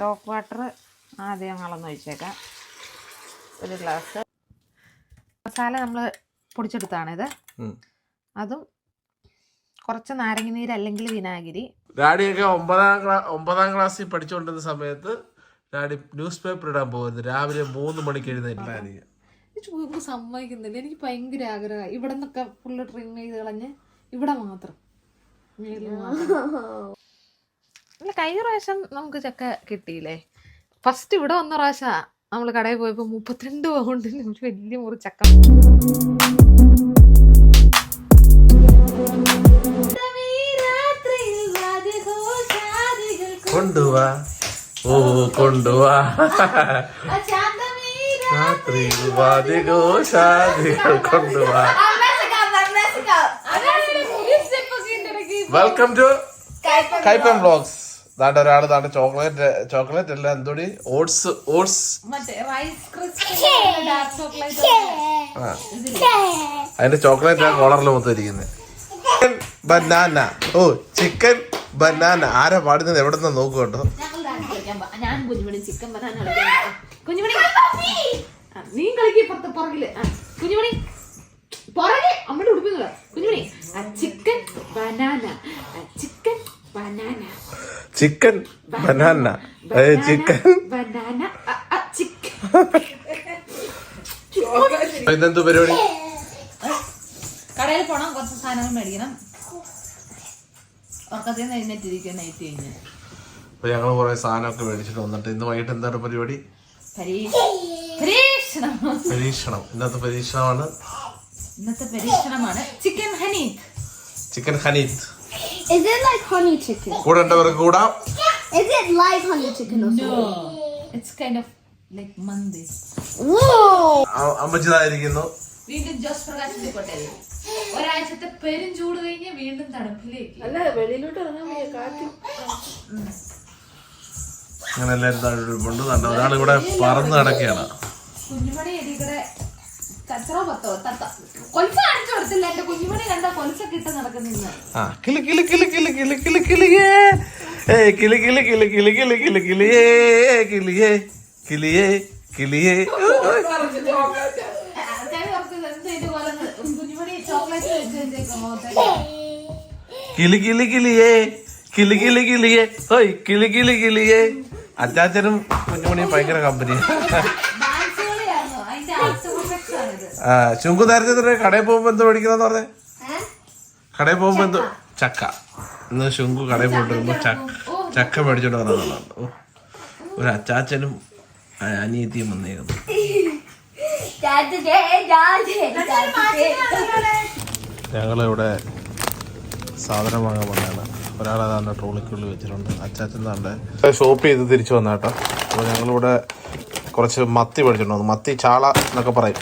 Stock water ആദ്യം ഞങ്ങളൊന്ന് ഒഴിച്ചേക്കാം. ഒരു ഗ്ലാസ്. മസാല നമ്മൾ പൊടിച്ചെടുത്താണിത്. അതും കുറച്ച് നാരങ്ങ നീര് അല്ലെങ്കിൽ വിനാഗിരി. ഡാഡിയൊക്കെ ഒമ്പതാം ക്ലാസ് ഒമ്പതാം ക്ലാസ്സിൽ പഠിച്ചുകൊണ്ടിരുന്ന സമയത്ത് ഡാഡി ന്യൂസ് പേപ്പർ ഇടാൻ പോകുന്നത് രാവിലെ മൂന്ന് മണിക്ക് എഴുന്നേറ്റ്. ചോദിക്കുമ്പോൾ സമ്മതിക്കുന്നില്ല. എനിക്ക് ഭയങ്കര ആഗ്രഹമാണ് ഇവിടെ നിന്നൊക്കെ ഫുള്ള് ട്രിം ചെയ്ത് കളഞ്ഞ് ഇവിടെ മാത്രം. അല്ല കഴിഞ്ഞ പ്രാവശ്യം നമുക്ക് ചക്ക കിട്ടിയില്ലേ? ഫസ്റ്റ് ഇവിടെ വന്ന പ്രാവശ്യം നമ്മൾ കടയിൽ പോയപ്പോൾ മുപ്പത്തിരണ്ട് പൗണ്ടിന് ഒരു വലിയ മുറി ചക്ക. കൊണ്ടുവാ. ഓ കൊണ്ടുവാ. രാത്രി വാദിഘോഷാദികൾ കൊണ്ടുവാ. വെൽക്കം ടു കൈപ്പം ബ്ലോഗ്സ് ദാണ്ട ഒരാൾ ദാണ്ട ചോക്ലേറ്റ് ചോക്ലേറ്റ് അല്ല എന്തോടി? Oats oats. മറ്റേ റൈസ് ക്രിസ്പി ഡാർക്ക് ചോക്ലേറ്റ് ആ. അതിന്റെ ചോക്ലേറ്റ് ആ കോളറിൽ മൊത്തം ഇരിക്കുന്നത് ചിക്കൻ ബനാന ഓ ചിക്കൻ ബനാന ആരാ പാടുന്നത്? എവിടെ നിന്ന് നോക്കും കേട്ടോ. നീ കളിക്ക് പുറകിൽ. പുറകെ. അമ്മയുടെ ഉടുപ്പിങ്ങൾ കുഞ്ഞുമണി. Chicken banana chicken banana chicken banana. Chicken. ഇതെന്ത് പരിപാടി? കടയിൽ പോണം. കുറച്ച് സാധനങ്ങൾ മേടിക്കണം. ഉറക്കത്തിൽ നിന്ന് എഴുന്നേറ്റിരിക്കുക നൈറ്റ് കഴിഞ്ഞ്. അപ്പൊ ഞങ്ങൾ കുറെ സാധനമൊക്കെ മേടിച്ചിട്ട് വന്നിട്ട് ഇന്ന് വൈകിട്ട് എന്താണ് പരിപാടി? പരീക്ഷ പരീക്ഷണം. പരീക്ഷണം. ഇന്നത്തെ പരീക്ഷണമാണ് ഇന്നത്തെ പരീക്ഷണമാണ് ചിക്കൻ ഹനീത് ചിക്കൻ ഹനീത്ത്. Is it like honey chicken? കൂടെ ഉണ്ടവർക്ക് കൂടാം. Is it like honey chicken or something? It's kind of like mandi Whoa! അ- അമ്മച്ചിതായിരിക്കുന്നു. വീണ്ടും ജോസ് പ്രകാശിന്റെ കോട്ടയിൽ. ഒരാഴ്ചത്തെ പെരും ചൂട് കഴിഞ്ഞ് വീണ്ടും തണുപ്പിലേക്ക്. അങ്ങനെ എല്ലാവരും താഴെട്ടുണ്ട് കണ്ട ഒരാൾ ഇവിടെ പറന്ന് കിടക്കുകയാണ് കുഞ്ഞുമണി എടിക്കടെ കച്ചറോ പത്തോ തത്ത കൊൽസ കാണിച്ചു കൊടുത്തില്ല എന്റെ കുഞ്ഞുമണി കണ്ട നടക്കുന്നില്ല ആ കിളി കിളി കിളി കിളി കിളി കിളി കിളിയേ ഏ കിളി കിളി കിളി കിളി കിളി കിളി കിളിയേ കിളിയേ കിളിയേ കിളിയേ കിളി കിളി കിളിയേ കിളി കിളി കിളിയേ ഓയ് കിളി കിളി കിളിയേ അച്ചാച്ചനും കുഞ്ഞുമണിയും ഭയങ്കര കമ്പനിയാണ് ചുങ്കു നേരത്തെ കടയിൽ പോകുമ്പോ എന്ത് മേടിക്കണമെന്ന് പറഞ്ഞേ? കടയിൽ പോകുമ്പോ എന്ത്? ചക്ക. ഇന്ന് ശുങ്കു കടയിൽ പോയിട്ട് വരുമ്പോ ചക്ക. മേടിച്ചോണ്ട് വന്നതാണ്. ഒരു അച്ചാച്ചനും അനിയത്തിയും വന്നേക്കുന്നു. ഞങ്ങളിവിടെ സാധനം വാങ്ങാൻ വന്നതാണ്. ഒരാളെ താണ്ട ട്രോളിക്കുള്ളിൽ വെച്ചിട്ടുണ്ട്. അച്ചാച്ചൻ താണ്ട് ഷോപ്പ് ചെയ്ത് തിരിച്ചു വന്നാട്ടോ. അപ്പോൾ ഞങ്ങളിവിടെ കുറച്ച് മത്തി മേടിച്ചിട്ടുണ്ട്. മത്തി ചാള എന്നൊക്കെ പറയും.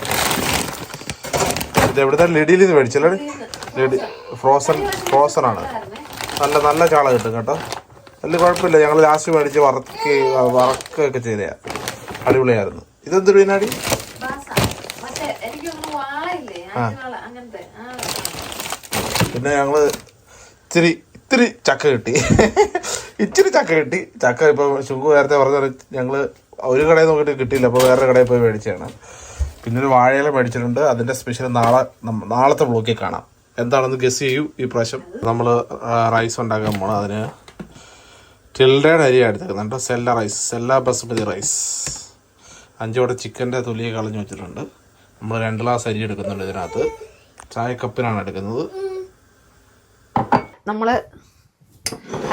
ഇത് എവിടുത്തെ ലെഡിയിൽ നിന്ന് മേടിച്ചല്ലേ ലെഡി ഫ്രോസൺ ഫ്രോസൺ ആണ് നല്ല നല്ല ചാള കിട്ടും കേട്ടോ. വലിയ കുഴപ്പമില്ല. ഞങ്ങൾ ലാസ്റ്റ് മേടിച്ച് വറക്ക് വറക്കൊക്കെ ചെയ്തയാ. അടിപൊളിയായിരുന്നു. ഇതെന്തൊരു മീനാടി? മറ്റേ ആ. പിന്നെ ഞങ്ങൾ ഇത്തിരി ഇത്തിരി ചക്ക കിട്ടി. ഇച്ചിരി ചക്ക കിട്ടി. ചക്ക ഇപ്പോൾ ശുങ്കു നേരത്തെ പറഞ്ഞ ഞങ്ങൾ ഒരു കടയിൽ നോക്കിയിട്ട് കിട്ടിയില്ല. അപ്പോൾ വേറെ കടയിൽ പോയി മേടിച്ചതാണ്. പിന്നെ ഒരു വാഴയില മേടിച്ചിട്ടുണ്ട്. അതിന്റെ സ്പെഷ്യൽ നാളെ നാളത്തെ ബ്ലോക്കിൽ കാണാം. എന്താണെന്ന് ഗസ് ചെയ്യൂ. ഈ പ്രാവശ്യം നമ്മൾ റൈസ് ഉണ്ടാക്കാൻ പോണം അതിന് ടിൽഡയുടെ അരി എടുത്തേക്കുന്നുണ്ട് സെല്ല റൈസ് സെല്ല ബസുമതി റൈസ് അഞ്ചോടെ ചിക്കന്റെ തൊലിയെ കളഞ്ഞു വെച്ചിട്ടുണ്ട്. നമ്മൾ രണ്ട് ഗ്ലാസ് അരി എടുക്കുന്നുണ്ട് ഇതിനകത്ത്. ചായക്കപ്പിനാണ് എടുക്കുന്നത്. നമ്മൾ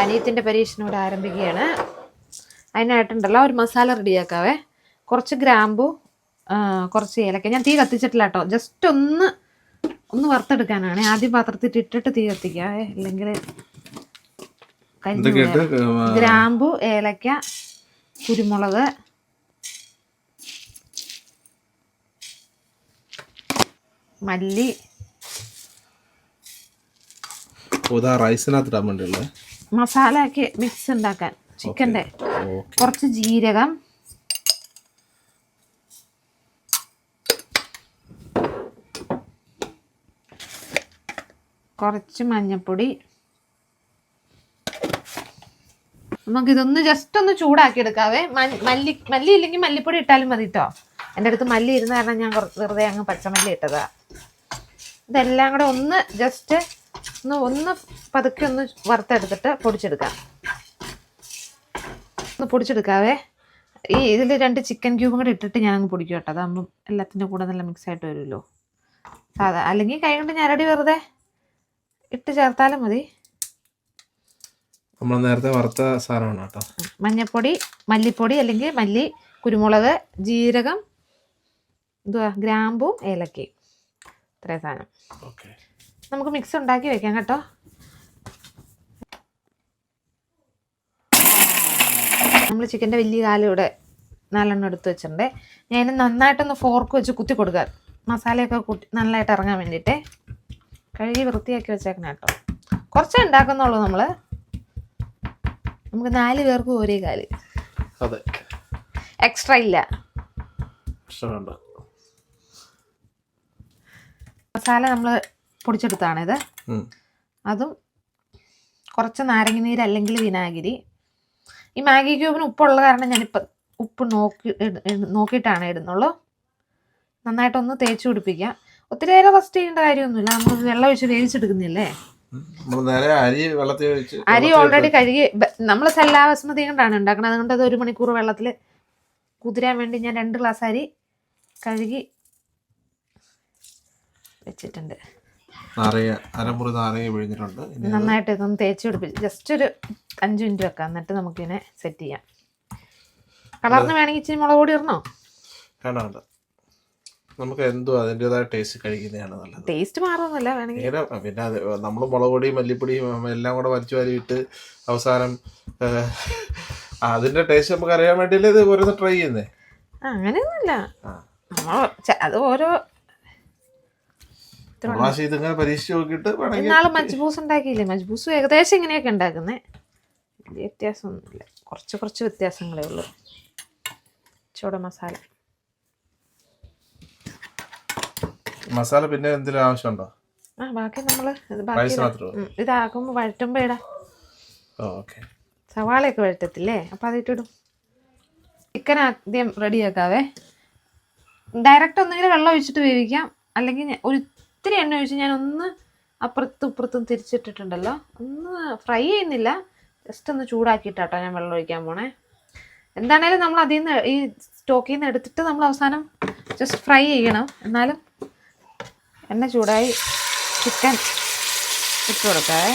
അനിയത്തിന്റെ പരീക്ഷണം ഇവിടെ ആരംഭിക്കുകയാണ്. അതിനായിട്ടുണ്ടല്ലോ ഒരു മസാല റെഡിയാക്കാവേ കുറച്ച് ഗ്രാമ്പു കുറച്ച് ഏലക്ക. ഞാൻ തീ കത്തിച്ചിട്ടില്ല കേട്ടോ ജസ്റ്റ് ഒന്ന് ഒന്ന് വറുത്തെടുക്കാനാണ്. ആദ്യം പാത്രത്തിൽ ഇട്ടിട്ട് തീ കത്തിക്കാവേ അല്ലെങ്കിൽ. ഗ്രാമ്പു ഏലക്ക കുരുമുളക്. മല്ലി. മസാല ഒക്കെ മിക്സ് ഉണ്ടാക്കാൻ. ചിക്കന്റെ കുറച്ച് ജീരകം. കുറച്ച് മഞ്ഞൾപ്പൊടി നമുക്ക് ഇതൊന്ന് ജസ്റ്റ് ഒന്ന് ചൂടാക്കി എടുക്കാവേ മല്ലി മല്ലി ഇല്ലെങ്കിൽ മല്ലിപ്പൊടി ഇട്ടാലും മതി കേട്ടോ എന്റെ അടുത്ത് മല്ലി ഇരുന്ന കാരണം ഞാൻ വെറുതെ അങ്ങ് പച്ചമല്ലി ഇട്ടതാ. ഇതെല്ലാം കൂടെ ഒന്ന് ജസ്റ്റ് ഒന്ന് ഒന്ന് പതുക്കെ ഒന്ന് വറുത്തെടുത്തിട്ട് പൊടിച്ചെടുക്കാം. ഒന്ന് പൊടിച്ചെടുക്കാവേ. ഈ ഇതിൽ രണ്ട് ചിക്കൻ ക്യൂബും കൂടെ ഇട്ടിട്ട് ഞാൻ അങ്ങ് പൊടിക്കും കേട്ടോ. അതാകുമ്പം എല്ലാത്തിന്റെ കൂടെ നല്ല മിക്സ് ആയിട്ട് വരുമല്ലോ. സാധാ അല്ലെങ്കിൽ കൈ കൊണ്ട് ഞാനടി വെറുതെ ഇട്ട് ചേർത്താലും മതി. നമ്മൾ നേരത്തെ വറുത്ത സാധനമാണ് കേട്ടോ. മഞ്ഞപ്പൊടി മല്ലിപ്പൊടി അല്ലെങ്കിൽ മല്ലി കുരുമുളക് ജീരകം എന്തുവാ ഗ്രാമ്പും ഏലക്കയും ഇത്രയും സാധനം. നമുക്ക് മിക്സ് ഉണ്ടാക്കി വെക്കാം കേട്ടോ. നമ്മൾ ചിക്കന്റെ വലിയ കാലം ഇവിടെ നാലെണ്ണം എടുത്ത് വെച്ചിട്ടുണ്ട്. ഞാൻ നന്നായിട്ടൊന്ന് ഫോർക്ക് വെച്ച് കുത്തി കൊടുക്കാം. മസാലയൊക്കെ കുത്തി നന്നായിട്ട് ഇറങ്ങാൻ വേണ്ടിയിട്ട്. കഴുകി വൃത്തിയാക്കി വെച്ചേക്കണം കേട്ടോ. കുറച്ചേ ഉണ്ടാക്കുന്നുള്ളൂ നമ്മൾ നമുക്ക് നാല് പേർക്കും ഒരേ കാൽ. അതെ. എക്സ്ട്രാ ഇല്ല. മസാല നമ്മൾ പൊടിച്ചെടുത്താണിത്. അതും കുറച്ച് നാരങ്ങ നീര് അല്ലെങ്കിൽ വിനാഗിരി. ഈ മാഗി ക്യൂബിന് ഉപ്പുള്ള കാരണം ഞാനിപ്പോൾ ഉപ്പ് നോക്കി നോക്കിയിട്ടാണ് ഇടുന്നുള്ളൂ. നന്നായിട്ടൊന്ന് തേച്ച് പിടിപ്പിക്കാം. ഒത്തിരി നേരം റെസ്റ്റ് ചെയ്യേണ്ട കാര്യമൊന്നുമില്ല. നമ്മൾ വെള്ളം ഒഴിച്ച് വേവിച്ചെടുക്കുന്നില്ലേ? അരി വെള്ളത്തിൽ വെച്ച് അരി ഓൾറെഡി കഴുകി നമ്മൾ സെല്ലാ ബസ്മതി കൊണ്ടാണ് ഉണ്ടാക്കുന്നത് അതുകൊണ്ട് അത് ഒരു മണിക്കൂർ വെള്ളത്തിൽ കുതിരാൻ വേണ്ടി ഞാൻ രണ്ട് ഗ്ലാസ് അരി കഴുകി വെച്ചിട്ടുണ്ട്. നാരങ്ങ അരമുറി നാരങ്ങ പിഴിഞ്ഞിട്ടുണ്ട്. ഇനി നന്നായിട്ട് ഇതൊന്ന് തേച്ച് പിടിപ്പിച്ച് ജസ്റ്റ് ഒരു അഞ്ച് മിനിറ്റ് വെക്കാം. എന്നിട്ട് നമുക്കിതിനെ സെറ്റ് ചെയ്യാം. കളറിന് വേണമെങ്കിൽ ഇച്ചിരി മുളക് പൊടി ഇടണോ? വേണ്ട വേണ്ട. നമുക്ക് എന്തോ അതിന്റെതായ ടേസ്റ്റ് കഴിക്കുന്നതാണ് നല്ലത്. ടേസ്റ്റ് മാറുന്നില്ല വേണമെങ്കിൽ പിന്നെ അത് നമ്മൾ മുളക് പൊടി മല്ലിപ്പൊടിയും എല്ലാം കൂടെ വലിച്ചു വാരിയിട്ട് അവസാനം അതിന്റെ ടേസ്റ്റ് നമുക്ക് അറിയാൻ വേണ്ടിയല്ലേ ഇത് ഓരോന്ന് ട്രൈ ചെയ്യുന്നേ? അങ്ങനെയൊന്നുമില്ല. അത് ഓരോ പ്രാവശ്യം ഇതിങ്ങനെ പരീക്ഷിച്ച് നോക്കിയിട്ട് വേണമെങ്കിൽ മജ്ബൂസ് ഉണ്ടാക്കിയില്ലേ? മജ്ബൂസും ഏകദേശം ഇങ്ങനെയൊക്കെ ഉണ്ടാക്കുന്നേ. വലിയ വ്യത്യാസമൊന്നുമില്ല. കുറച്ച് കുറച്ച് വ്യത്യാസങ്ങളേ ഉള്ളൂ. ചോട മസാല. മസാല പിന്നെ എന്തെങ്കിലും ആവശ്യമുണ്ടോ? ആ ബാക്കി നമ്മൾ ഇത് ബാക്കി റൈസ്. മാത്രമോ ഉം, ഇതാക്കുമ്പോൾ വഴറ്റുമ്പോൾ ഇടാം. Oh okay. സവാളയൊക്കെ വഴറ്റത്തില്ലേ? അപ്പോൾ അതിട്ടിടും. ചിക്കൻ ആദ്യം റെഡിയാക്കാവേ ഡയറക്റ്റ് ഒന്നെങ്കിലും വെള്ളം ഒഴിച്ചിട്ട് വേവിക്കാം. അല്ലെങ്കിൽ ഞാൻ- ഒരു ഇത്തിരി എണ്ണ ഒഴിച്ച് ഞാൻ ഒന്ന് അപ്പുറത്തും ഇപ്പുറത്തും തിരിച്ചിട്ടിട്ടുണ്ടല്ലോ. ഒന്ന് ഫ്രൈ ചെയ്യുന്നില്ല. ജസ്റ്റ് ഒന്ന് ചൂടാക്കിയിട്ടാട്ടോ ഞാൻ വെള്ളം ഒഴിക്കാൻ പോണേ. എന്താണേലും നമ്മൾ അതിൽ നിന്ന് ഈ സ്റ്റോക്കിൽ നിന്ന് എടുത്തിട്ട് നമ്മൾ അവസാനം ജസ്റ്റ് ഫ്രൈ ചെയ്യണം. എന്നാലും എണ്ണ ചൂടായി ചിക്കൻ ഇട്ട് കൊടുക്കാവേ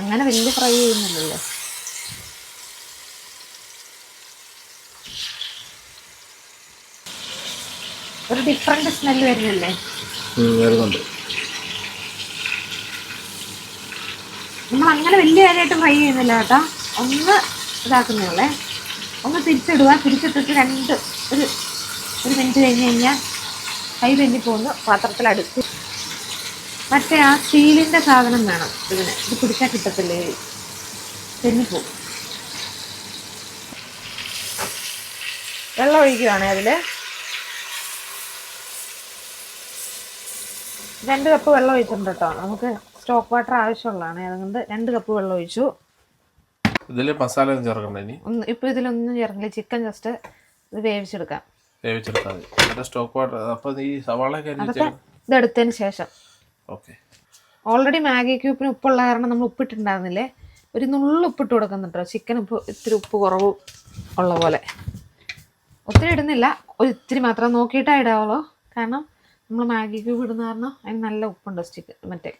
അങ്ങനെ വലിയ ഫ്രൈ ചെയ്യുന്നില്ലല്ലോ. ഒരു ഡിഫറെന്റ് സ്മെല്ല് വരുന്നില്ലേ? വരുന്നുണ്ട്. നമ്മൾ അങ്ങനെ വലിയ കാര്യമായിട്ട് ഫ്രൈ ചെയ്യുന്നില്ല കേട്ടോ. ഒന്ന് ഇതാക്കുന്നുള്ളേ ഒന്ന് തിരിച്ചിടുക. തിരിച്ചിട്ടിട്ട് രണ്ട് ഒരു ഒരു മിനിറ്റ് കഴിഞ്ഞ് കഴിഞ്ഞാൽ കൈ തെന്നി പോകുന്നു പാത്രത്തിൽ അടുത്ത്. മറ്റേ ആ സ്റ്റീലിന്റെ സാധനം വേണം ഇതിന്. ഇത് പിടിച്ചാൽ കിട്ടത്തില്ലേ? തെന്നിപ്പോവും വെള്ളം ഒഴിക്കുകയാണേ അതിൽ രണ്ട് കപ്പ് വെള്ളം ഒഴിച്ചിട്ടുണ്ട് കേട്ടോ. നമുക്ക് സ്റ്റോക്ക് വാട്ടർ ആവശ്യമുള്ളതാണ്. അതുകൊണ്ട് രണ്ട് കപ്പ് വെള്ളം ഒഴിച്ചു. ഇതിൽ മസാല ഒന്നും ചേർക്കണ്ട ഇനി. ഒന്ന് ഇപ്പോൾ ഇതിലൊന്നും ചേർക്കില്ല ചിക്കൻ ജസ്റ്റ് ഇത് വേവിച്ചെടുക്കാം. വേവിച്ചെടുത്താൽ മതി. എന്നിട്ട് സ്റ്റോക്ക് വാട്ടർ അപ്പൊ ഈ സവാള അതൊക്കെ ഇതെടുത്തതിന് ശേഷം. ഓക്കെ ഓൾറെഡി മാഗി ക്യൂപ്പിന് ഉപ്പുള്ള കാരണം നമ്മൾ ഉപ്പിട്ടുണ്ടായിരുന്നില്ലേ ഒരു നുള്ളു ഉപ്പിട്ട് കൊടുക്കുന്നുണ്ടോ ചിക്കൻ ഉപ്പ് ഇത്തിരി ഉപ്പ് കുറവ് ഉള്ള പോലെ. ഒത്തിരി ഇടുന്നില്ല. ഒരു ഇത്തിരി മാത്രം നോക്കിയിട്ടേ ഇടാവുള്ളൂ. കാരണം നമ്മൾ മാഗി ക്യൂബ് ഇടുന്ന കാരണം അതിന് നല്ല ഉപ്പുണ്ട് സ്റ്റിക്ക് മറ്റേ.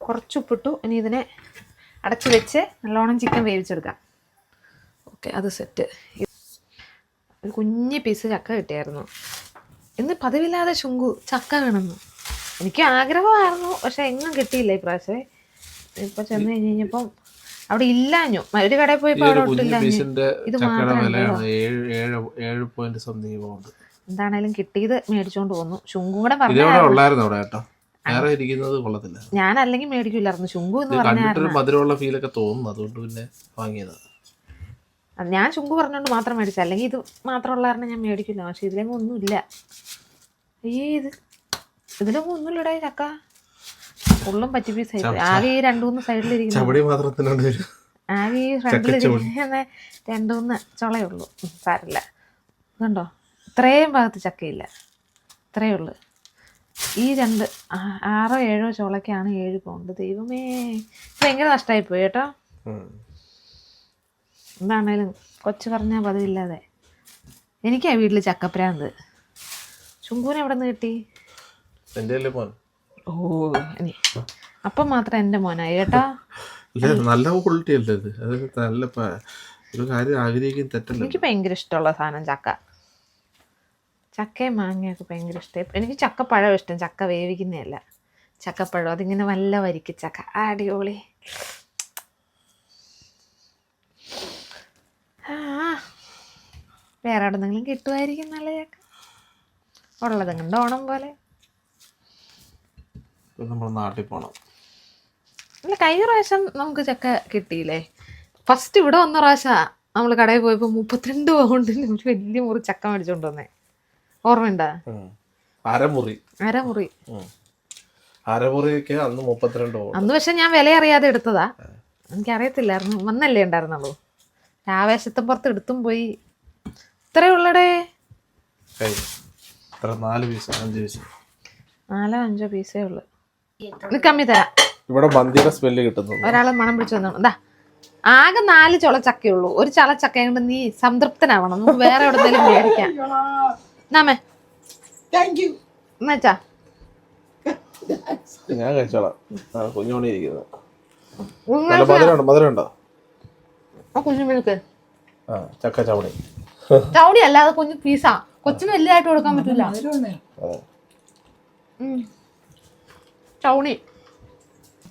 കുറച്ച് ഉപ്പിട്ടു. ഇനി ഇതിനെ അടച്ചു വെച്ച് നല്ലോണം ചിക്കൻ വേവിച്ചെടുക്കാം. ഓക്കെ അത് സെറ്റ്. ഒരു കുഞ്ഞ് പീസ് ചക്ക കിട്ടിയായിരുന്നു. ഇന്ന് പതിവില്ലാതെ ശുങ്കു ചക്ക വേണമെന്ന്. എനിക്ക് ആഗ്രഹമായിരുന്നു പക്ഷെ എങ്ങും കിട്ടിയില്ല ഈ പ്രാവശ്യമേ. ഇപ്പൊ ചെന്ന് കഴിഞ്ഞ് കഴിഞ്ഞപ്പം അവിടെ ഇല്ലാഞ്ഞു. ഒരു കടയിൽ പോയി അവിടെ ഇത് മാത്രമേ എന്താണേലും കിട്ടിയത് മേടിച്ചോണ്ട് പോന്നു. ശുങ്കും കൂടെ പറഞ്ഞു പറഞ്ഞ വേറെ ഇരിക്കുന്നത് കൊള്ളത്തില്ല. ഞാൻ അല്ലെങ്കിൽ മേടിക്കില്ലായിരുന്നു ശുങ്കു എന്ന് പറഞ്ഞാൽ മധുരമുള്ള ഫീലൊക്കെ തോന്നുന്നു. അതുകൊണ്ട് പിന്നെ വാങ്ങിയത്. ഞാൻ ശുങ്കു പറഞ്ഞോണ്ട് മാത്രം മേടിച്ച അല്ലെങ്കിൽ ഇത് മാത്രമുള്ള കാരണം ഞാൻ മേടിക്കില്ല. പക്ഷെ ഇതിലെങ്ങും ഒന്നുമില്ല. അയ്യേ ഇത് ഇതിൽ ഒന്നുമില്ലടേ ചക്ക. ഫുള്ളും പറ്റി പീസ് ആകെ ഈ രണ്ടു മൂന്ന് സൈഡിലിരിക്കുന്നു ആകെ ഈ ഫ്രണ്ടിലിരിക്കുന്ന രണ്ടു മൂന്ന് ചുളയേ ഉള്ളൂ. സാരില്ല. കണ്ടോ ഇത്രയും ഭാഗത്ത് ചക്കയില്ല. ഇത്രയേ ഉള്ളൂ. ഈ രണ്ട് ആറോ ഏഴോ ചോളക്കാണ് ഏഴ് പോകേണ്ടത്. ദൈവമേ ഭയങ്കര നഷ്ടമായി പോയി കേട്ടോ. എന്താണേലും കൊച്ചു പറഞ്ഞാൽ പതിവില്ലാതെ. എനിക്കാ വീട്ടിൽ ചക്കപ്രാന്ത് ചുങ്കൂനെ എവിടെ നിന്ന് കിട്ടി ഓ അപ്പം മാത്രം എന്റെ മോനായി കേട്ടോ. നല്ല ക്വാളിറ്റി അല്ലേ ഇത്? അത് നല്ല ഒരു കാര്യം തെറ്റല്ല? എനിക്ക് ഭയങ്കര ഇഷ്ടമുള്ള സാധനം ചക്ക. ചക്കയും മാങ്ങയൊക്കെ ഭയങ്കര ഇഷ്ടം. എനിക്ക് ചക്കപ്പഴം ഇഷ്ടം. ചക്ക വേവിക്കുന്നതല്ല. ചക്കപ്പഴം. അതിങ്ങനെ വല്ല വരിക്ക് ചക്ക. അടിപൊളി. വേറെ എവിടെന്നെങ്കിലും കിട്ടുമായിരിക്കും നല്ല ചക്ക. ഉള്ളത് ഇങ്ങനെ ഓണം പോലെ. നമ്മൾ നാട്ടിൽ പോണം. അല്ല കഴിഞ്ഞ പ്രാവശ്യം നമുക്ക് ചക്ക കിട്ടിയില്ലേ? ഫസ്റ്റ് ഇവിടെ വന്ന പ്രാവശ്യം നമ്മൾ കടയിൽ പോയപ്പോൾ മുപ്പത്തിരണ്ട് പൗണ്ടിന് ഒരു വലിയ മുറി ചക്ക മേടിച്ചുകൊണ്ട് വന്നേ. ഓർമ്മയുണ്ടാ. അരമുറി. അരമുറി. അരമുറിയൊക്കെ അന്ന് മുപ്പത്തിരണ്ട് അന്ന് പക്ഷെ ഞാൻ വില അറിയാതെ എടുത്തതാ. എനിക്കറിയത്തില്ലായിരുന്നു. വന്നല്ലേ ഉണ്ടായിരുന്നുള്ളൂ. ആവേശത്തെ പുറത്ത് എടുത്തും പോയി. ഇത്രേ ഉള്ളടേ. എത്ര നാല് പീസ് അഞ്ച് പീസ്. നാലോ അഞ്ചോ പീസേ ഉള്ളു. ഇത് കമ്മി തരാം. ഇവിടെ മന്തിയുടെ സ്മെല്ല് കിട്ടുന്നു ഒരാളെ മണം പിടിച്ചു വന്നു. എന്താ ആകെ നാല് ചുള ചക്കയുള്ളൂ ഒരു ചള ചക്ക കൊണ്ട് നീ സംതൃപ്തനാവണം. നമുക്ക് വേറെ എവിടെന്നെങ്കിലും മേടിക്കാം. എന്നാമേ എന്നുവെച്ചാ ഞാൻ കഴിച്ചോളാം. കുഞ്ഞോണി ഇരിക്കുന്നത് നല്ല മധുരമുണ്ടോ മധുരമുണ്ടോ? ആ കുഞ്ഞു മിൽക്ക് ആ ചക്ക ചവണി. ചൗടി അല്ല അത് കുഞ്ഞു പീസാ കൊച്ചിന് വലുതായിട്ട് കൊടുക്കാൻ പറ്റില്ല. ചൗണി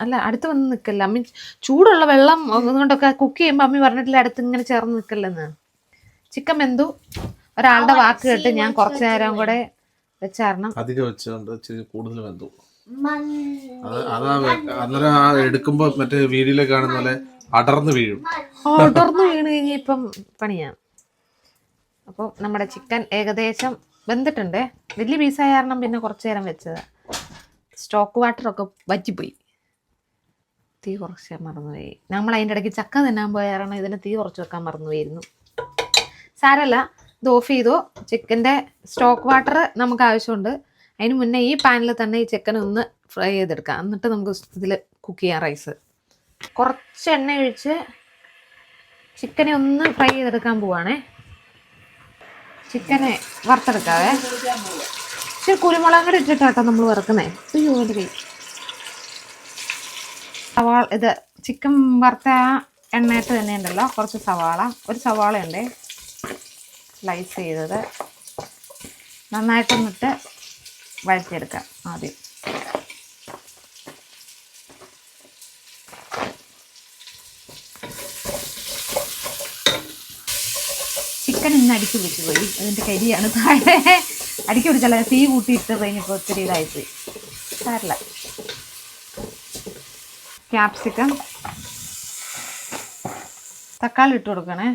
അല്ല അടുത്ത് വന്ന് നിൽക്കല്ല അമ്മ ചൂടുള്ള വെള്ളം കൊണ്ടൊക്കെ കുക്ക് ചെയ്യുമ്പോൾ അമ്മി പറഞ്ഞിട്ടില്ല അടുത്ത് ഇങ്ങനെ ചേർന്ന് നിൽക്കല്ലെന്ന് ചിക്കൻ വെന്തു ഒരാളുടെ വാക്ക് കേട്ട് ഞാൻ കുറച്ചു നേരം കൂടെ വെച്ചാരണം അധികം വെച്ചുകൊണ്ട് ഇച്ചിരി കൂടുതൽ വെന്തു അത് അതാ അന്നേരം ആ എടുക്കുമ്പോ മറ്റേ വീഡിയോയിൽ കാണുന്ന പോലെ അടർന്നു വീഴും അടർന്നു വീണ് കഴിഞ്ഞ ഇപ്പം പണിയാണ് അപ്പോൾ നമ്മുടെ ചിക്കൻ ഏകദേശം വെന്തിട്ടുണ്ട് വലിയ പീസായ കാരണം പിന്നെ കുറച്ച് നേരം വെച്ചത് സ്റ്റോക്ക് വാട്ടർ വാട്ടറൊക്കെ വറ്റിപ്പോയി തീ കുറച്ച് മറന്നുപോയി നമ്മൾ അതിന്റെ ഇടയ്ക്ക് ചക്ക തിന്നാൻ പോയ കാരണം ഇതിന് തീ കുറച്ച് വെക്കാൻ മറന്നുപോയിരുന്നു സാരല്ല ഇത് ഓഫ് ചെയ്തു ചിക്കന്റെ സ്റ്റോക്ക് വാട്ടർ നമുക്ക് ആവശ്യമുണ്ട് അതിന് മുന്നേ ഈ പാനിൽ തന്നെ ഈ ചിക്കൻ ഒന്ന് ഫ്രൈ ചെയ്തെടുക്കാം. എന്നിട്ട് നമുക്ക് ഇതിൽ കുക്ക് ചെയ്യാം റൈസ്. കുറച്ച് എണ്ണ ഒഴിച്ച് ചിക്കനെ ഒന്ന് ഫ്രൈ ചെയ്തെടുക്കാൻ പോവാണേ. ചിക്കനെ വറുത്തെടുക്കാവേ. ഇച്ചിരി കുരുമുളക് കൂടി ഇട്ടിട്ടാട്ടോ നമ്മൾ വറുക്കുന്നേ. അയ്യോ സവാള ഇത് ചിക്കൻ വറുത്ത എണ്ണയിട്ട് തന്നെ ഉണ്ടല്ലോ. കുറച്ച് സവാള. ഒരു സവാള ഉണ്ടേ സ്ലൈസ് ചെയ്തത് നന്നായിട്ടൊന്നിട്ട് വഴറ്റിയെടുക്കാം ആദ്യം. ചിക്കൻ ഇന്ന് അടിച്ചു പിടിച്ചു പോയി. അതിന്റെ കരിയാണ് താഴെ. അടിക്ക് പിടിച്ചല്ല തീ കൂട്ടിയിട്ട് കഴിഞ്ഞപ്പോൾ ഒത്തിരി ഇതായിപ്പോയി. സാറില്ല ക്യാപ്സിക്കം തക്കാളി ഇട്ട് കൊടുക്കണേ.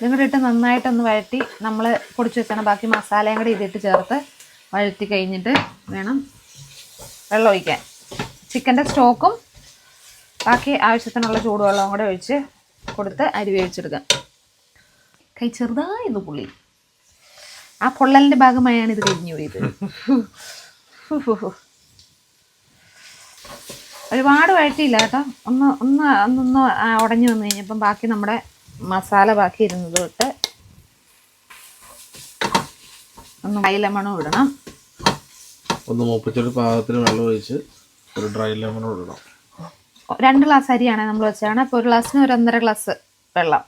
ഇതും കൂടി ഇട്ട് നന്നായിട്ടൊന്ന് വഴറ്റി നമ്മൾ പൊടിച്ച് വെക്കണം. ബാക്കി മസാലയും കൂടി ഇതിട്ട് ചേർത്ത് വഴറ്റി കഴിഞ്ഞിട്ട് വേണം വെള്ളം ഒഴിക്കാൻ. ചിക്കന്റെ സ്റ്റോക്കും ബാക്കി ആവശ്യത്തിനുള്ള ചൂടുവെള്ളവും കൂടെ ഒഴിച്ച് കൊടുത്ത് അരി വേവിച്ചെടുക്കാം. കൈ ചെറുതായിരുന്നു പുള്ളി. ആ പൊള്ളലിന്റെ ഭാഗമായാണ് ഇത് കഴിഞ്ഞു പോയത് ഒരുപാട് വഴറ്റിയില്ല കേട്ടോ. ഒന്ന് ഒന്ന് ഒന്നൊന്ന് ഉടഞ്ഞു വന്നു കഴിഞ്ഞപ്പം ബാക്കി നമ്മുടെ മസാല ബാക്കി ഇരുന്നത് തൊട്ട് ഒന്ന് ഡ്രൈ ലെമണും ഇടണം. ഒന്ന് മൂപ്പിച്ചൊരു പാകത്തിന് വെള്ളം ഒഴിച്ച് ഒരു ഡ്രൈ ലെമണും ഇടണം. രണ്ട് ഗ്ലാസ് അരിയാണ് നമ്മൾ വെച്ചാണ് അപ്പോൾ ഒരു ഗ്ലാസ്സിന് ഒരു ഒന്നര ഗ്ലാസ് വെള്ളം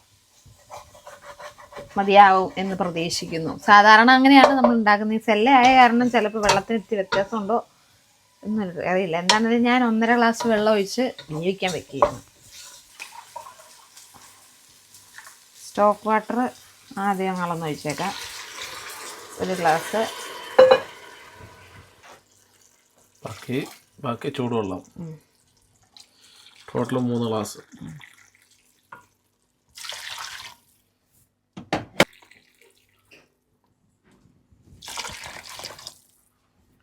മതിയാവും എന്ന് പ്രതീക്ഷിക്കുന്നു. സാധാരണ അങ്ങനെയാണ് നമ്മൾ ഉണ്ടാക്കുന്നത്. ഈ സെല്ല ആയ കാരണം ചിലപ്പോൾ വെള്ളത്തിന് ഇത്തിരി വ്യത്യാസമുണ്ടോ എന്നറിയില്ല എന്താണെങ്കിലും ഞാൻ ഒന്നര ഗ്ലാസ് വെള്ളം ഒഴിച്ച് ജീവിക്കാൻ വെക്കുകയാണ്. സ്റ്റോക്ക് വാട്ടർ ആദ്യം ഞങ്ങളൊന്ന് ഒഴിച്ചേക്കാം ഒരു ഗ്ലാസ്. ബാക്കി ബാക്കി ചൂടുവെള്ളം. ടോട്ടൽ മൂന്ന് ഗ്ലാസ്.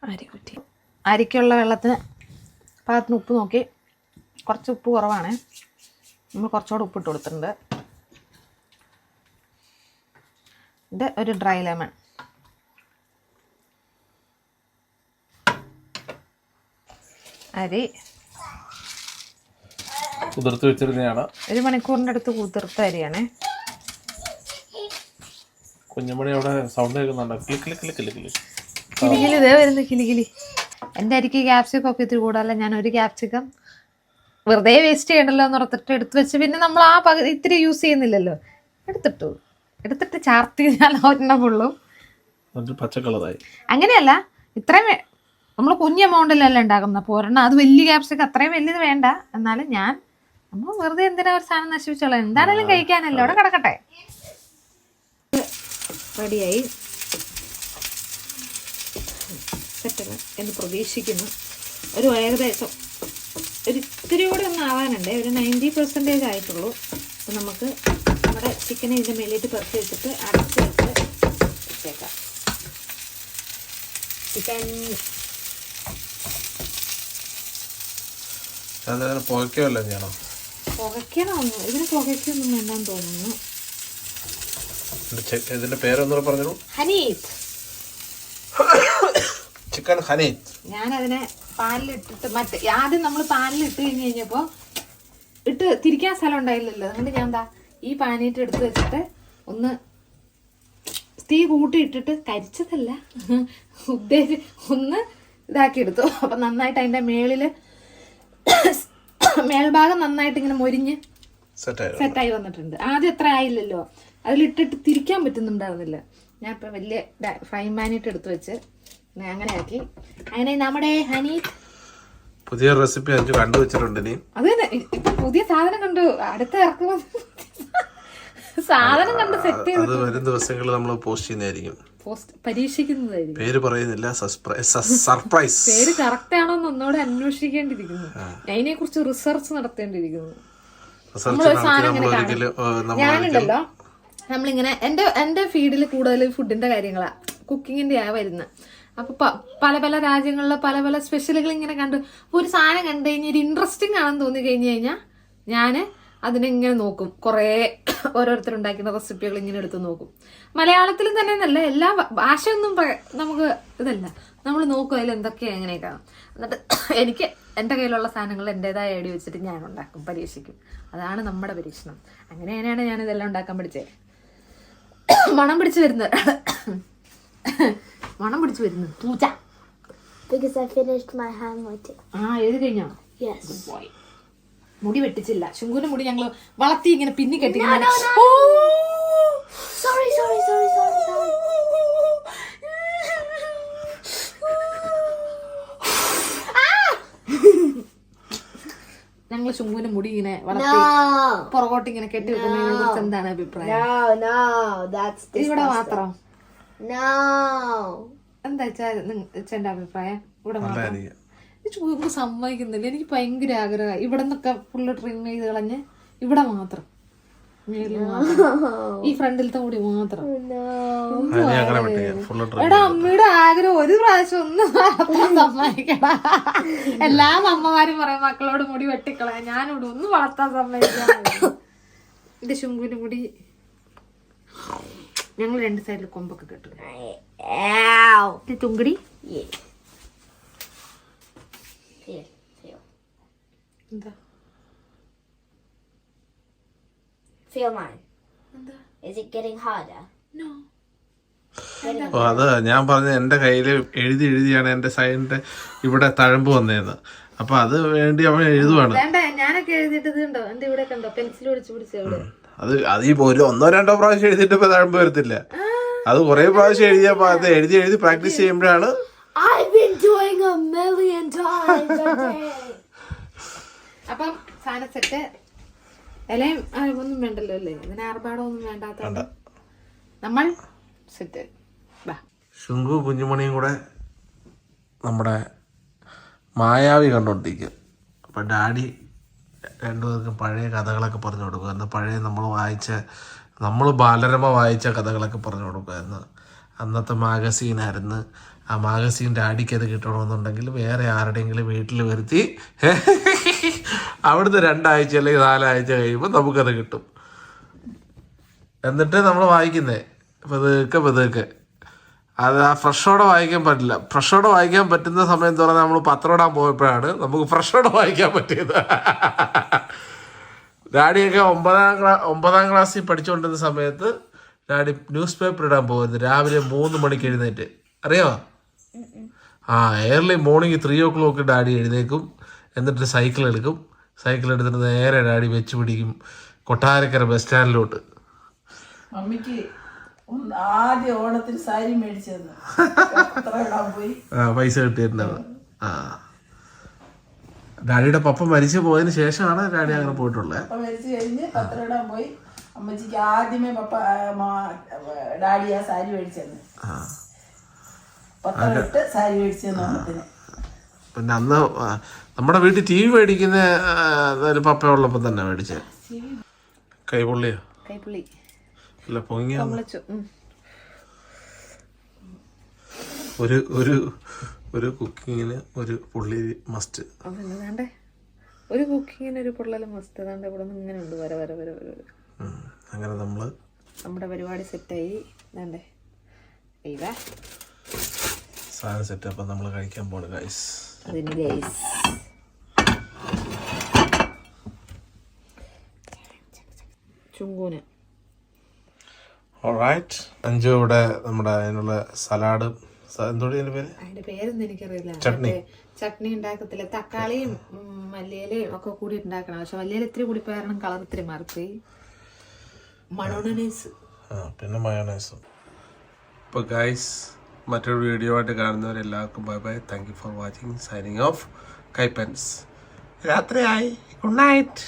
അരി കുറ്റി. അരിക്കുള്ള വെള്ളത്തിന് പാകത്തിന് ഉപ്പ് നോക്കി. കുറച്ച് ഉപ്പ് കുറവാണ്. നമ്മൾ കുറച്ചുകൂടെ ഉപ്പിട്ട് കൊടുത്തിട്ടുണ്ട്. ഇത് ഒരു ഡ്രൈ ലെമൺ അരി. കുതിർത്ത് വെച്ചിരുന്നതാണ്. ഒരു മണിക്കൂറിന്റെ അടുത്ത് കുതിർത്ത അരിയാണേ. കുഞ്ഞുമണി അവിടെ സൗണ്ട് കേൾക്കുന്നുണ്ടോ? ക്ലിക്ക് ക്ലിക്ക് ക്ലിക്ക് ക്ലിക്ക് കിലികിലി ഇതേ വരുന്നു കിലികിലി എന്റെ അരിക്ക് ക്യാപ്സിക്കം ഒക്കെ ഇത്തിരി കൂടാല്ല ഞാൻ ഒരു ക്യാപ്സിക്കം വെറുതെ വേസ്റ്റ് ചെയ്യണ്ടല്ലോ എന്ന് ഓർത്തിട്ട് എടുത്ത് വെച്ച്. പിന്നെ നമ്മൾ ആ പകുതി ഇത്തിരി യൂസ് ചെയ്യുന്നില്ലല്ലോ. എടുത്തിട്ടു. എടുത്തിട്ട് ചാർത്തി ഞാൻ ഒരെണ്ണം അങ്ങനെയല്ല ഇത്രയും നമ്മൾ കുഞ്ഞ് എമൗണ്ടിലല്ല ഉണ്ടാക്കുന്നത്. അപ്പോൾ ഒരെണ്ണം അത് വലിയ ക്യാപ്സിക്കം അത്രയും വലിയത് വേണ്ട. എന്നാലും ഞാൻ നമ്മൾ വെറുതെ എന്തിനാ ഒരു സാധനം നശിപ്പിച്ചോളാം എന്താണേലും കഴിക്കാനല്ലോ. അവിടെ കിടക്കട്ടെ. റെഡിയായി. എന്ന് പ്രതീക്ഷിക്കുന്നു. ഒരു ഏകദേശം ഒരു ഇത്തിരി കൂടെ ഒന്ന് ആവാനുണ്ട്. ഒരു നയന്റി പെർസെന്റേജ് ആയിട്ടുള്ളൂ. അപ്പം നമുക്ക് നമ്മുടെ ചിക്കനെ ഇതിന്റെ മേലിട്ട് പറിച്ച് വെച്ചിട്ട് അടച്ച് വെച്ച് വെച്ചേക്കാം. ചിക്കൻ അതങ്ങനെ പുകയ്ക്കുമല്ലോ ചെയ്യണം? പുകയ്ക്കണമൊന്നും ഇതിന് പുകയ്ക്കൊന്നും വേണ്ടാന്ന് തോന്നുന്നു. ഇതിന്റെ പേരൊന്നുകൂടെ പറഞ്ഞോളൂ ഹനീത് ചിക്കൻ ഹനി ഞാനതിനെ പാലിലിട്ടിട്ട് മറ്റേ ആദ്യം നമ്മൾ പാലിലിട്ട് കഴിഞ്ഞ് കഴിഞ്ഞപ്പോൾ ഇട്ട് തിരിക്കാൻ സ്ഥലം ഉണ്ടായില്ലല്ലോ. അതുകൊണ്ട് ഞാൻ എന്താ ഈ പാനീറ്റ് എടുത്ത് വെച്ചിട്ട് ഒന്ന് തീ കൂട്ടിയിട്ടിട്ട് കരിച്ചതല്ല. ഉദ്ദേശി ഒന്ന് ഇതാക്കി എടുത്തു അപ്പം നന്നായിട്ട് അതിന്റെ മേളിൽ മേൽഭാഗം നന്നായിട്ട് ഇങ്ങനെ മൊരിഞ്ഞ് സെറ്റായി വന്നിട്ടുണ്ട്. ആദ്യം എത്ര ആയില്ലല്ലോ. അതിലിട്ടിട്ട് തിരിക്കാൻ പറ്റുന്നുണ്ടായിരുന്നില്ല. ഞാൻ ഇപ്പം വലിയ ഫ്രൈ മാനിട്ട് എടുത്ത് വെച്ച് അങ്ങനെ ആക്കി അങ്ങനെ നമ്മുടെ ഹനി പുതിയ റെസിപ്പി അഞ്ചു കണ്ടു വെച്ചിട്ടുണ്ട് ഇനി. അത് തന്നെ ഇപ്പൊ പുതിയ സാധനം കണ്ടു. അടുത്ത ഇറക്കുമ്പോ സാധനം കണ്ട് സെറ്റ് ചെയ്തു അത് വരും ദിവസങ്ങളിൽ നമ്മൾ പോസ്റ്റ് ചെയ്യുന്നതായിരിക്കും. പോസ്റ്റ് പരീക്ഷിക്കുന്നതായിരിക്കും. പേര് പറയുന്നില്ല. സർപ്രൈസ് പേര് കറക്റ്റ് ആണോ എന്ന് ഒന്നുകൂടെ അന്വേഷിക്കേണ്ടിയിരിക്കുന്നു അതിനെ കുറിച്ച് റിസർച്ച് നടത്തേണ്ടിയിരിക്കുന്നു. നമ്മളൊരു നമ്മൾ. ഞാനുണ്ടല്ലോ നമ്മളിങ്ങനെ എന്റെ എന്റെ ഫീഡിൽ കൂടുതൽ ഫുഡിന്റെ കാര്യങ്ങളാ. കുക്കിങ്ങിന്റെ ആ വരുന്നത് അപ്പൊ പല പല രാജ്യങ്ങളിലെ പല പല സ്പെഷ്യലുകൾ ഇങ്ങനെ കണ്ട് ഒരു സാധനം കണ്ടു കഴിഞ്ഞാൽ ഒരു ഇൻട്രസ്റ്റിംഗ് ആണെന്ന് തോന്നി കഴിഞ്ഞു കഴിഞ്ഞാൽ ഞാൻ അതിനെ ഇങ്ങനെ നോക്കും. കുറേ ഓരോരുത്തരുണ്ടാക്കുന്ന റെസിപ്പികൾ ഇങ്ങനെ എടുത്ത് നോക്കും. മലയാളത്തിലും തന്നെ എന്നല്ല എല്ലാ ഭാഷയൊന്നും നമുക്ക് ഇതല്ല. നമ്മൾ നോക്കും അതിൽ എന്തൊക്കെയാണ് എങ്ങനെയൊക്കെയാണ് എന്നിട്ട് എനിക്ക് എന്റെ കയ്യിലുള്ള സാധനങ്ങൾ എന്റെതായ ഐഡിയ വെച്ചിട്ട് ഞാൻ ഉണ്ടാക്കും പരീക്ഷിക്കും. അതാണ് നമ്മുടെ പരീക്ഷണം. അങ്ങനെ അങ്ങനെയാണ് ഞാൻ ഇതെല്ലാം ഉണ്ടാക്കാൻ പഠിച്ചത്. മണം പിടിച്ചു വരുന്ന ഒരാൾ മണം പിടിച്ചു വരുന്നു പൂച്ച Because I finished my handwriting. ആ എഴുതി കഴിഞ്ഞോ Yes. പോയി മുടി വെട്ടിച്ചില്ല ശുങ്കുവിന്റെ മുടി ഞങ്ങൾ വളർത്തി ഇങ്ങനെ പിന്നി കെട്ടി no, no. ഓ! Sorry, sorry, sorry, sorry, sorry. ഞങ്ങൾ ശുങ്കുവിന്റെ മുടി ഇങ്ങനെ വളർത്തി No. പുറകോട്ട് ഇങ്ങനെ കെട്ടി വെക്കുന്നതിനെ കുറിച്ച് എന്താണ് അഭിപ്രായം No, no, that's ഇവിടെ disgusting. മാത്രം. എന്താ അഭിപ്രായം? ഇവിടെ സമ്മതിക്കുന്നില്ല. എനിക്ക് ഭയങ്കര ആഗ്രഹം ഇവിടെ നിന്നൊക്കെ ഫുള്ള് ട്രിം ചെയ്ത് കളഞ്ഞ് ഇവിടെ മാത്രം. ഈ ഫ്രണ്ടിലത്തെ കൂടി മാത്രം. എടാ അമ്മയുടെ ആഗ്രഹം ഒരു പ്രാവശ്യം ഒന്നും വളർത്താൻ സമ്മതിക്കടാ എല്ലാ അമ്മമാരും പറയും മക്കളോട് മുടി വെട്ടിക്കളയാ ഞാനിവിടെ ഒന്നും വളർത്താൻ സമ്മതിക്കാൻ എന്റെ ശുങ്കുവിന്റെ മുടി. ഞങ്ങൾ രണ്ട് സൈഡിൽ കൊമ്പൊക്കെ കെട്ടു. തുങ്കടി. എന്താ? Feel mine. എന്താ? Is it getting harder? No ഓ അത് ഞാൻ പറഞ്ഞ എന്റെ കയ്യിൽ എഴുതി എഴുതിയാണ് എന്റെ സൈഡിന്റെ ഇവിടെ തഴമ്പ് വന്നേന്ന്. അപ്പൊ അത് വേണ്ടി അവൻ എഴുതുവാണ്. വേണ്ട ഞാനൊക്കെ എഴുതിയിട്ട് കണ്ടോ? എന്റെ ഇവിടെ കണ്ടോ? പെൻസിൽ പിടിച്ച് പിടിച്ച് ഇവിടെ അത് അത് ഈ ഒരു ഒന്നോ രണ്ടോ പ്രാവശ്യം എഴുതിയിട്ട് ഇപ്പൊ തഴമ്പ് വരത്തില്ല. അത് കുറെ പ്രാവശ്യം എഴുതിയപ്പോ അത് എഴുതി എഴുതി പ്രാക്ടീസ് ചെയ്യുമ്പോഴാണ്. അപ്പം ഇലയും ഒന്നും വേണ്ടല്ലോ അല്ലേ? ഇതിന് വേണ്ടാത്ത നമ്മൾ സെറ്റ്. ശുങ്കു കുഞ്ഞുമണിയും കൂടെ നമ്മുടെ മായാവി കണ്ടോണ്ടിരിക്കുക അപ്പം ഡാഡി രണ്ടു പേർക്കും പഴയ കഥകളൊക്കെ പറഞ്ഞു കൊടുക്കുക എന്ന് പഴയ നമ്മൾ വായിച്ച നമ്മൾ ബാലരമ വായിച്ച കഥകളൊക്കെ പറഞ്ഞു കൊടുക്കുമായിരുന്നു. അന്നത്തെ മാഗസീനായിരുന്നു ആ മാഗസീന്റെ ഡാഡിക്ക് അത് കിട്ടണമെന്നുണ്ടെങ്കിൽ വേറെ ആരുടെയെങ്കിലും വീട്ടിൽ വരുത്തി അവിടുന്ന് രണ്ടാഴ്ച അല്ലെങ്കിൽ നാലാഴ്ച കഴിയുമ്പോൾ നമുക്കത് കിട്ടും. എന്നിട്ട് നമ്മൾ വായിക്കുന്നേ. പതുക്കെ പതുക്കെ. അത് ആ ഫ്രഷോടെ വായിക്കാൻ പറ്റില്ല. ഫ്രഷോടെ വായിക്കാൻ പറ്റുന്ന സമയം എന്ന് പറഞ്ഞാൽ നമ്മൾ പത്രം ഇടാൻ പോയപ്പോഴാണ് നമുക്ക് ഫ്രഷോടെ വായിക്കാൻ പറ്റിയത്. ഡാഡിയൊക്കെ ഒമ്പതാം ക്ലാ ഒമ്പതാം ക്ലാസ്സിൽ പഠിച്ചുകൊണ്ടിരുന്ന സമയത്ത് ഡാഡി ന്യൂസ് പേപ്പർ ഇടാൻ പോകുന്നത് രാവിലെ മൂന്ന് മണിക്ക് എഴുന്നേറ്റ്. അറിയാമോ ആ early morning three o'clock daddy എഴുന്നേക്കും എന്നിട്ട് സൈക്കിൾ എടുക്കും. സൈക്കിൾ എടുത്തിട്ട് നേരെ ഡാഡി വെച്ച് പിടിക്കും കൊട്ടാരക്കര ബസ് സ്റ്റാൻഡിലോട്ട് ആദ്യ ഓണത്തിന് സാരി മേടിച്ചത്. പോയി? പൈസ കിട്ടിയിട്ടുണ്ടാവും ആ. ഡാഡിയുടെ പപ്പ മരിച്ചു പോയതിന് ശേഷമാണ് ഡാഡി അങ്ങനെ പോയിട്ടുള്ളത് പപ്പ മരിച്ചു കഴിഞ്ഞ് പത്രയിടാൻ ഇടാൻ പോയി. അമ്മച്ചിക്ക് ആദ്യമേ പപ്പ ഡാഡി ആ സാരി മേടിച്ചെന്ന്. ആ. പത്രം സാരി മേടിച്ചെന്ന് ഓണത്തിന് പിന്നെ അന്ന് നമ്മുടെ വീട്ടിൽ ടി വി മേടിക്കുന്ന ഒരു പപ്പ ഉള്ളപ്പോൾ തന്നെ മേടിച്ചത് കൈപുള്ളിയോ? കൈപ്പുള്ളി അല്ല പൊങ്ങിയ ഒരു ഒരു ഒരു കുക്കിങ്ങിന് ഒരു പുള്ളി മസ്റ്റ്. വേണ്ടേ? ഒരു കുക്കിങ്ങിന് ഒരു പൊള്ളൽ മസ്റ്റ്. അതാണ്ട് ഇവിടെ നിന്ന് ഇങ്ങനെ ഉണ്ട്. വര വര വര വര. അങ്ങനെ നമ്മൾ നമ്മുടെ പരിപാടി സെറ്റായി. വേണ്ടേ? അയ്യവേ സാധനം സെറ്റ് അപ്പം നമ്മൾ കഴിക്കാൻ പോണ് ഗൈസ് അതിന് ഗൈസ് ചുങ്കൂന്. ഓൾറൈറ്റ് അഞ്ചു ഇവിടെ നമ്മുടെ അതിനുള്ള സലാഡ്. എന്തോടി അതിന്റെ പേര്? അതിന്റെ പേരൊന്നും എനിക്കറിയില്ല. ചട്നി. ചട്നി ഉണ്ടാക്കത്തില്ല. തക്കാളിയും മല്ലിയിലയും ഒക്കെ കൂടി ഉണ്ടാക്കണം. പക്ഷെ മല്ലിയില ഇത്തിരി കൂടി കാരണം കളർ ഇത്തിരി മാറിപ്പോയി മണോണൈസ് ആ പിന്നെ മയോണൈസും ഇപ്പോൾ ഗൈസ് മറ്റൊരു വീഡിയോ ആയിട്ട് കാണുന്നവരെല്ലാവർക്കും bye bye thank you for watching signing off കൈപ്പൻസ്. രാത്രിയായി. Good night